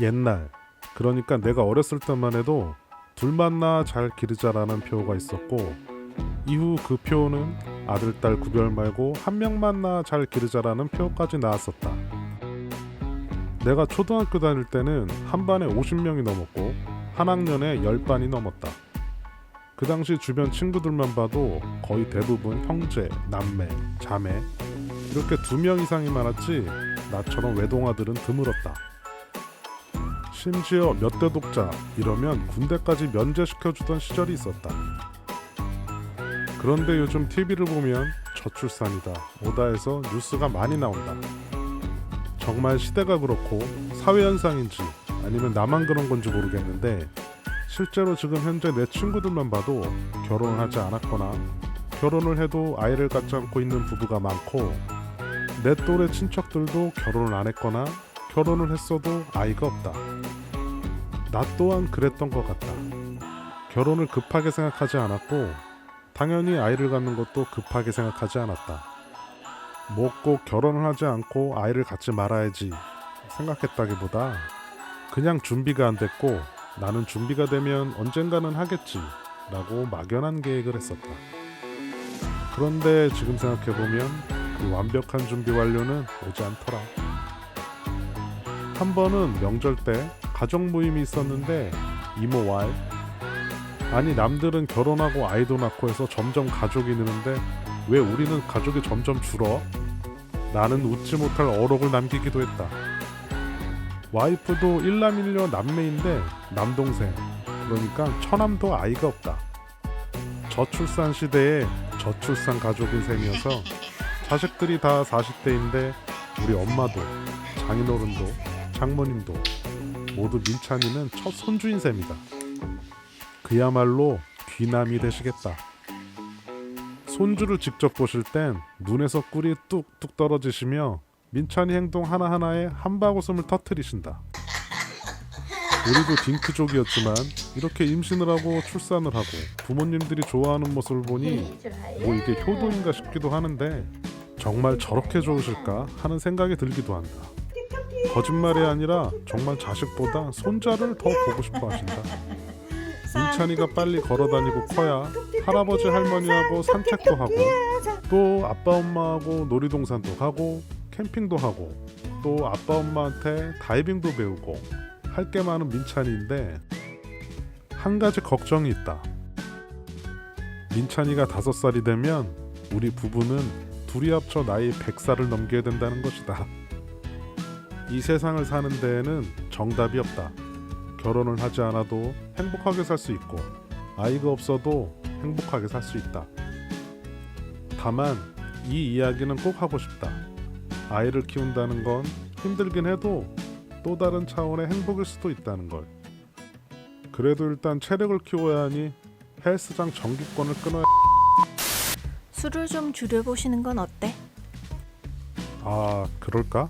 옛날 그러니까 내가 어렸을 때만 해도 둘 만나 잘 기르자라는 표어가 있었고 이후 그 표어는 아들 딸 구별 말고 한 명 만나 잘 기르자라는 표어까지 나왔었다. 내가 초등학교 다닐 때는 한 반에 50명이 넘었고 한 학년에 10반이 넘었다. 그 당시 주변 친구들만 봐도 거의 대부분 형제, 남매, 자매 이렇게 두 명 이상이 많았지 나처럼 외동아들은 드물었다. 심지어 몇 대 독자 이러면 군대까지 면제시켜주던 시절이 있었다. 그런데 요즘 TV를 보면 저출산이다 오다해서 뉴스가 많이 나온다. 정말 시대가 그렇고 사회 현상인지 아니면 나만 그런 건지 모르겠는데 실제로 지금 현재 내 친구들만 봐도 결혼을 하지 않았거나 결혼을 해도 아이를 갖지 않고 있는 부부가 많고 내 또래 친척들도 결혼을 안 했거나 결혼을 했어도 아이가 없다. 나 또한 그랬던 것 같다. 결혼을 급하게 생각하지 않았고 당연히 아이를 갖는 것도 급하게 생각하지 않았다. 뭐꼭 결혼을 하지 않고 아이를 갖지 말아야지 생각했다기보다 그냥 준비가 안 됐고 나는 준비가 되면 언젠가는 하겠지 라고 막연한 계획을 했었다. 그런데 지금 생각해보면 그 완벽한 준비 완료는 오지 않더라. 한 번은 명절 때 가족 모임이 있었는데 이모 왈 아니 남들은 결혼하고 아이도 낳고 해서 점점 가족이 느는데 왜 우리는 가족이 점점 줄어? 나는 웃지 못할 어록을 남기기도 했다. 와이프도 일남일녀 남매인데 남동생 그러니까 처남도 아이가 없다. 저출산 시대에 저출산 가족인 셈이어서 자식들이 다 40대인데 우리 엄마도 장인어른도 장모님도 모두 민찬이는 첫 손주인 셈이다. 그야말로 귀남이 되시겠다. 손주를 직접 보실 땐 눈에서 꿀이 뚝뚝 떨어지시며 민찬이 행동 하나하나에 한바구음을 터트리신다. 우리도 딩크족이었지만 이렇게 임신을 하고 출산을 하고 부모님들이 좋아하는 모습을 보니 뭐 이게 효도인가 싶기도 하는데 정말 저렇게 좋으실까 하는 생각이 들기도 한다. 거짓말이 아니라 정말 자식보다 손자를 더 보고 싶어 하신다. 민찬이가 빨리 걸어다니고 커야 할아버지 할머니하고 산책도 하고 또 아빠 엄마하고 놀이동산도 가고 캠핑도 하고 또 아빠 엄마한테 다이빙도 배우고 할 게 많은 민찬이인데 한 가지 걱정이 있다. 민찬이가 다섯 살이 되면 우리 부부는 둘이 합쳐 나이 100살을 넘겨야 된다는 것이다. 이 세상을 사는 데에는 정답이 없다. 결혼을 하지 않아도 행복하게 살 수 있고 아이가 없어도 행복하게 살 수 있다. 다만 이 이야기는 꼭 하고 싶다. 아이를 키운다는 건 힘들긴 해도 또 다른 차원의 행복일 수도 있다는 걸. 그래도 일단 체력을 키워야 하니 헬스장 정기권을 끊어야. 술을 좀 줄여보시는 건 어때? 아 그럴까?